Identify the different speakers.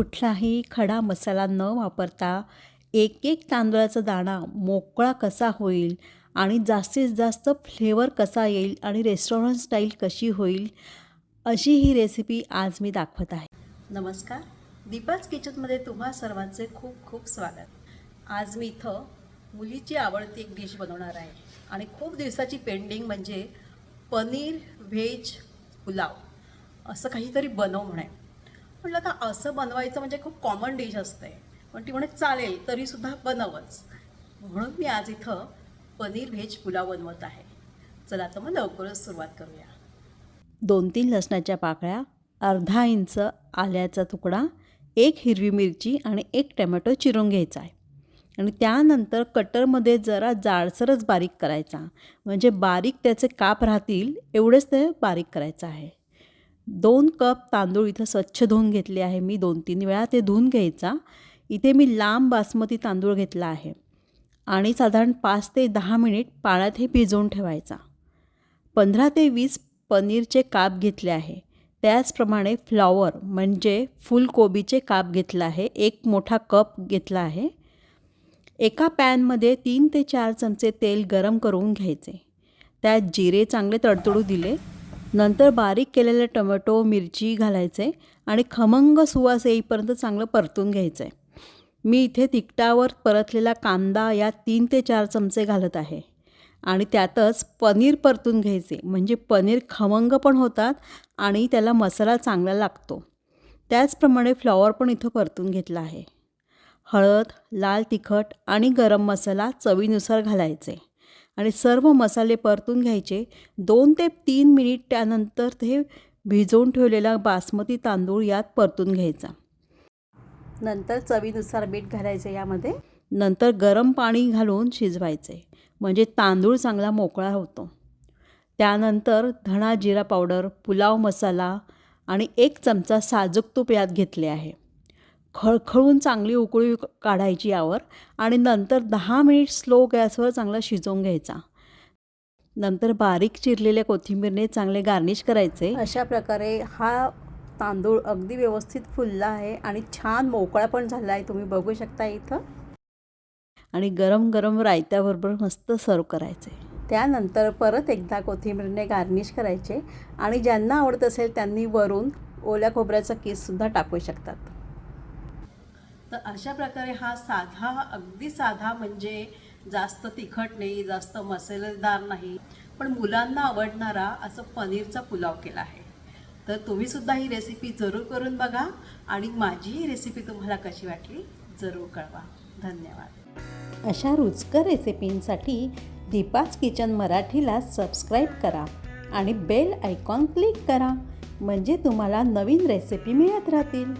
Speaker 1: कुठलाही खडा मसाला न वापरता एक एक तांदळाचा दाणा मोकळा कसा होईल आणि जास्तीत जास्त फ्लेवर कसा येईल आणि रेस्टॉरंट स्टाईल कशी होईल अशी ही रेसिपी आज मी दाखवत आहे. नमस्कार. दीपाज किचनमध्ये तुम्हा सर्वांचे खूप खूप स्वागत. आज मी इथं मुलीची आवडती एक डिश बनवणार आहे. आणि खूप दिवसाची पेंडिंग म्हणजे पनीर व्हेज पुलाव. असं काहीतरी बनव म्हणे म्हटलं आता असं बनवायचं म्हणजे खूप कॉमन डिश असते. पण ती म्हणे चालेल तरीसुद्धा बनवच. म्हणून मी आज इथं पनीर व्हेज पुलाव बनवत आहे. चला आता मग लवकरच सुरुवात करूया. दोन तीन लसणाच्या पाकळ्या अर्धा इंच आल्याचा तुकडा एक हिरवी मिरची आणि एक टमॅटो चिरून घ्यायचा आहे. आणि त्यानंतर कटरमध्ये जरा जाडसरच बारीक करायचा. म्हणजे बारीक त्याचे काप राहतील एवढेच ते बारीक करायचं आहे. दोन कप तांदूळ इथं स्वच्छ धुवून घेतले आहे मी दोन तीन वेळा ते धुवून घ्यायचा. इथे मी लांब बासमती तांदूळ घेतला आहे आणि साधारण पाच ते दहा मिनिट पाण्यात हे भिजवून ठेवायचा. पंधरा ते वीस पनीरचे काप घेतले आहे. त्याचप्रमाणे फ्लॉवर म्हणजे फुलकोबीचे काप घेतला आहे. एक मोठा कप घेतला आहे. एका पॅनमध्ये तीन ते चार चमचे तेल गरम करून घ्यायचे. त्यात जिरे चांगले तडतडू दिले. नंतर बारीक केलेले टोमॅटो मिरची घालायचे आणि खमंग सुवास येईपर्यंत चांगलं परतून घ्यायचं. आहे मी इथे तिकटावर परतलेला कांदा या तीन ते चार चमचे घालत आहे. आणि त्यातच पनीर परतून घ्यायचे म्हणजे पनीर खमंग पण होतात आणि त्याला मसाला चांगला लागतो. त्याचप्रमाणे फ्लॉवर पण इथं परतून घेतला आहे. हळद लाल तिखट आणि गरम मसाला चवीनुसार घालायचे. आणि सर्व मसाले परतून घ्यायचे. दोन ते तीन मिनिट त्यानंतर ते भिजवून ठेवलेला बासमती तांदूळ यात परतून घ्यायचा. नंतर चवीनुसार मीठ घालायचे यामध्ये. नंतर गरम पाणी घालून शिजवायचे. म्हणजे तांदूळ चांगला मोकळा होतो. त्यानंतर धणा जिरा पावडर पुलाव मसाला आणि एक चमचा साजूक तूप यात घेतले आहे. खळखळून चांगली उकळी काढायची यावर आणि नंतर दहा मिनिट स्लो गॅसवर चांगला शिजवून घ्यायचा. नंतर बारीक चिरलेल्या कोथिंबीरने चांगले गार्निश करायचे. अशा प्रकारे हा तांदूळ अगदी व्यवस्थित फुलला आहे आणि छान मोकळा पण झाला आहे. तुम्ही बघू शकता इथं. आणि गरम गरम रायत्याबरोबर मस्त सर्व करायचे. त्यानंतर परत एकदा कोथिंबीरने गार्निश करायचे आणि ज्यांना आवडत असेल त्यांनी वरून ओल्या खोबऱ्याचा केससुद्धा टाकू शकतात. तर अशा प्रकारे हा साधा अगदी साधा म्हणजे जास्त तिखट नाही जास्त मसालेदार नाही पण मुलांना आवडणारा असं पनीरचा पुलाव केला आहे. तर तुम्हीसुद्धा ही रेसिपी जरूर करून बघा आणि माझी ही रेसिपी तुम्हाला कशी वाटली जरूर कळवा. धन्यवाद. अशा रुचकर रेसिपींसाठी दीपाच किचन मराठीला सबस्क्राईब करा आणि बेल आयकॉन क्लिक करा म्हणजे तुम्हाला नवीन रेसिपी मिळत राहतील.